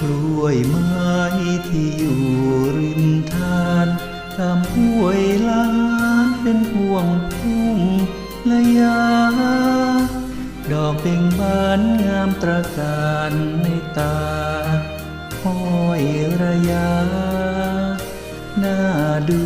กล้วยไม้ที่อยู่ริมทานตามห้วยลานเป็นพวงพุ่งระยา ดอกเบ่งบานงามตระการในตาห้อยระยาน่าดู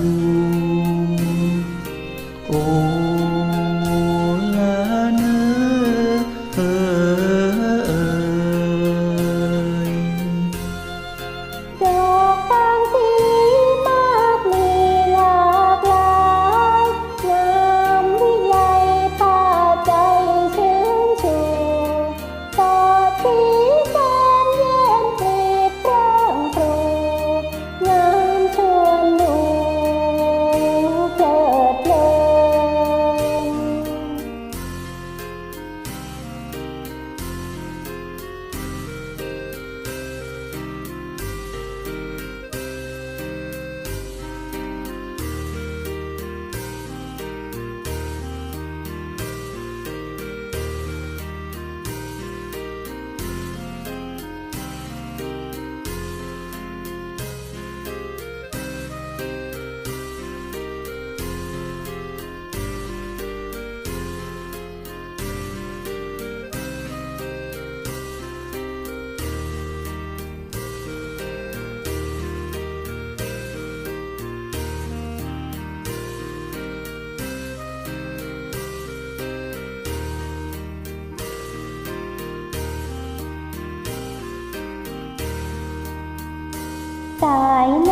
带来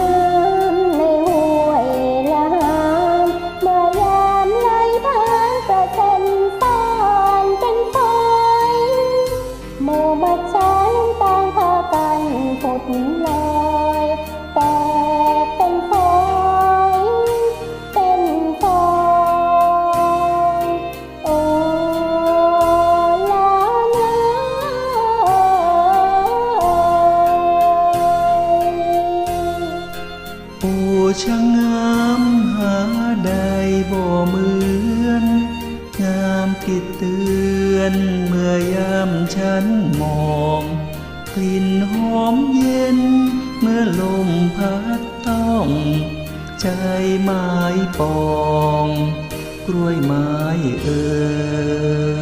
ช่างงามหาใดบ่เหมือน งามผิดเตือนเมื่อยามฉันมอง กลิ่นหอมเย็น เมื่อลมพัดต้อง ใจไม้ปอง กล้วยไม้เอ่ย